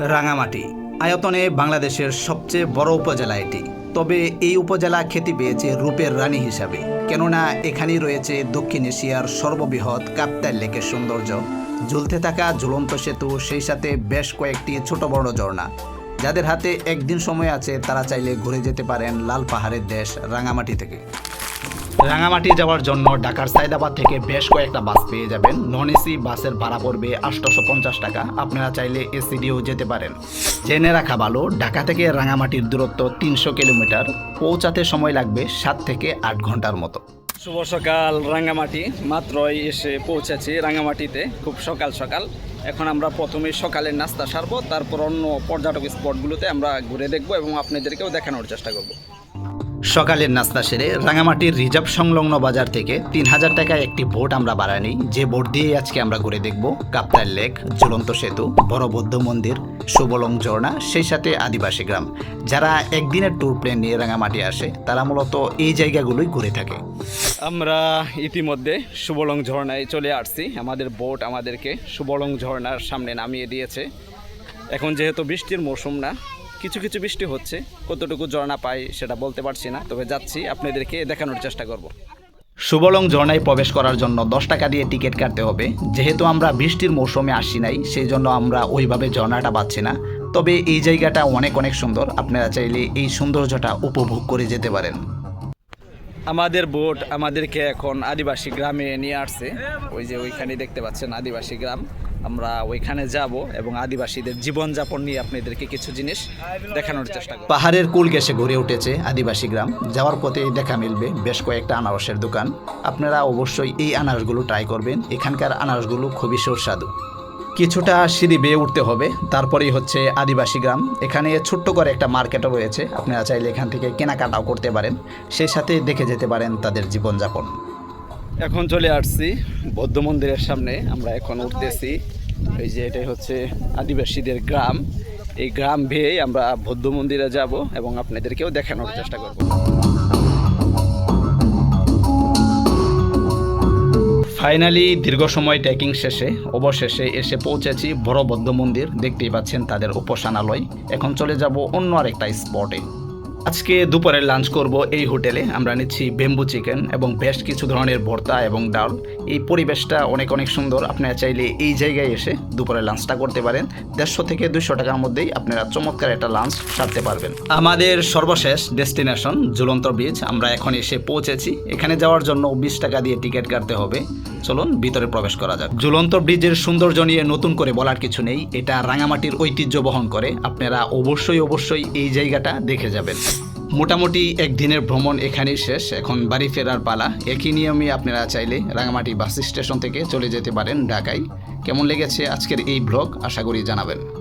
রাঙামাটি। আয়তনে বাংলাদেশের সবচেয়ে বড় উপজেলা এটি। তবে এই উপজেলা খ্যাতি পেয়েছে রূপের রানী হিসাবে। কেননা এখানেই রয়েছে দক্ষিণ এশিয়ার সর্ববৃহৎ কাপ্তাই লেকের সৌন্দর্য। ঝুলতে থাকা ঝুলন্ত সেতু, সেই সাথে বেশ কয়েকটি ছোট বড় ঝর্ণা। যাদের হাতে একদিন সময় আছে, তারা চাইলে ঘুরে যেতে পারেন লাল পাহাড়ের দেশ রাঙামাটি থেকে। রাঙামাটি যাওয়ার জন্য ঢাকার সাইদাবাদ থেকে বেশ কয়েকটা বাস পেয়ে যাবেন। নন এসি বাসের ভাড়া পড়বে আটশোশো পঞ্চাশ টাকা। আপনারা চাইলে এসি দিয়েও যেতে পারেন। জেনে রাখা ভালো, ঢাকা থেকে রাঙামাটির দূরত্ব তিনশো কিলোমিটার। পৌঁছাতে সময় লাগবে সাত থেকে আট ঘণ্টার মতো। শুভ সকাল রাঙ্গামাটি মাত্রই এসে পৌঁছেছি রাঙ্গামাটিতে খুব সকাল সকাল। এখন আমরা প্রথমে সকালের নাস্তা সারবো, তারপর অন্য পর্যটক স্পটগুলোতে আমরা ঘুরে দেখব এবং আপনাদেরকেও দেখানোর চেষ্টা করব। সকালের নাস্তা সেরে রাঙামাটির রিজার্ভ সংলগ্ন বাজার থেকে তিন হাজার টাকায় একটি বোট আমরা ভাড়া নিই। যে বোট দিয়ে আজকে আমরা ঘুরে দেখব কাপ্তার লেক, ঝুলন্ত সেতু, বড় বৌদ্ধ মন্দির, সুবলং ঝর্ণা, সেই সাথে আদিবাসী গ্রাম। যারা একদিনের ট্যুর প্লেন নিয়ে রাঙামাটি আসে, তারা মূলত এই জায়গাগুলোই ঘুরে থাকে। আমরা ইতিমধ্যে সুবলং ঝর্ণায় চলে আসছি। আমাদের বোট আমাদেরকে সুবলং ঝর্ণার সামনে নামিয়ে দিয়েছে। এখন যেহেতু বৃষ্টির মৌসুম না কিছু কিছু বৃষ্টি হচ্ছে কতটুকু ঝর্ণা পাই সেটা বলতে পারছি না তবে যাচ্ছি আপনাদেরকে দেখানোর চেষ্টা করব। সুবলং ঝর্ণায় প্রবেশ করার জন্য দশ টাকা দিয়ে টিকিট কাটতে হবে। যেহেতু আমরা বৃষ্টির মৌসুমে আসি নাই সেই জন্য আমরা ওইভাবে ঝর্ণাটা পাচ্ছি না। তবে এই জায়গাটা অনেক অনেক সুন্দর। আপনারা চাইলে এই সৌন্দর্যটা উপভোগ করে যেতে পারেন। আমাদের বোট আমাদেরকে এখন আদিবাসী গ্রামে নিয়ে আসছে। ওই যে ওইখানে দেখতে পাচ্ছেন আদিবাসী গ্রাম। আমরা ওইখানে যাব এবং আদিবাসীদের জীবনযাপন নিয়ে আপনাদেরকে কিছু জিনিস দেখানোর চেষ্টা করব। পাহাড়ের কুল ঘেসে গড়ে উঠেছে আদিবাসী গ্রাম। যাওয়ার পথে দেখা মিলবে বেশ কয়েকটা আনারসের দোকান। আপনারা অবশ্যই এই আনারসগুলো ট্রাই করবেন। এখানকার আনারসগুলো খুবই সুস্বাদু। কিছুটা সিঁড়ি বেয়ে উঠতে হবে। তারপরেই হচ্ছে আদিবাসী গ্রাম। এখানে ছোট্ট করে একটা মার্কেটও রয়েছে। আপনারা চাইলে এখান থেকে কেনাকাটাও করতে পারেন। সেই সাথে দেখে যেতে পারেন তাদের জীবনযাপন। এখন চলে আসছি বৌদ্ধ মন্দিরের সামনে। আমরা এখন উঠতেছি। এই যে এটাই হচ্ছে আদিবাসীদের গ্রাম। এই গ্রাম ভেয়ে আমরা বৌদ্ধ মন্দিরে যাব এবং আপনাদেরকেও দেখানোর চেষ্টা করব। ফাইনালি দীর্ঘ সময় ট্রেকিং শেষে, অবশেষে এসে পৌঁছেছি বড় বৌদ্ধ মন্দির। দেখতেই পাচ্ছেন তাদের উপাসনালয়। এখন চলে যাব অন্য আরেকটা স্পটে আজকে দুপুরের লাঞ্চ করব এই হোটেলে। আমরা নিচ্ছি বেম্বু চিকেন এবং বেশ কিছু ধরনের ভর্তা এবং ডাল। এই পরিবেশটা অনেক অনেক সুন্দর। আপনারা চাইলে এই জায়গায় এসে দুপুরে লাঞ্চটা করতে পারেন। দেড়শো থেকে দুশো টাকার মধ্যেই আপনারা চমৎকার একটা লাঞ্চ সারতে পারবেন। আমাদের সর্বশেষ ডেস্টিনেশন ঝুলন্ত বিচ আমরা এখন এসে পৌঁছেছি। এখানে যাওয়ার জন্য বিশ টাকা দিয়ে টিকিট কাটতে হবে। চলুন, ভিতরে প্রবেশ করা যাক। ঝুলন্ত ব্রিজের সৌন্দর্য নিয়ে নতুন করে বলার কিছু নেই। এটা রাঙামাটির ঐতিহ্য বহন করে। আপনারা অবশ্যই অবশ্যই এই জায়গাটা দেখে যাবেন। মোটামুটি একদিনের ভ্রমণ এখানেই শেষ। এখন বাড়ি ফেরার পালা। একই নিয়মে আপনারা চাইলে রাঙামাটি বাস স্টেশন থেকে চলে যেতে পারেন ঢাকায়। কেমন লেগেছে আজকের এই ব্লগ? আশা করি জানাবেন।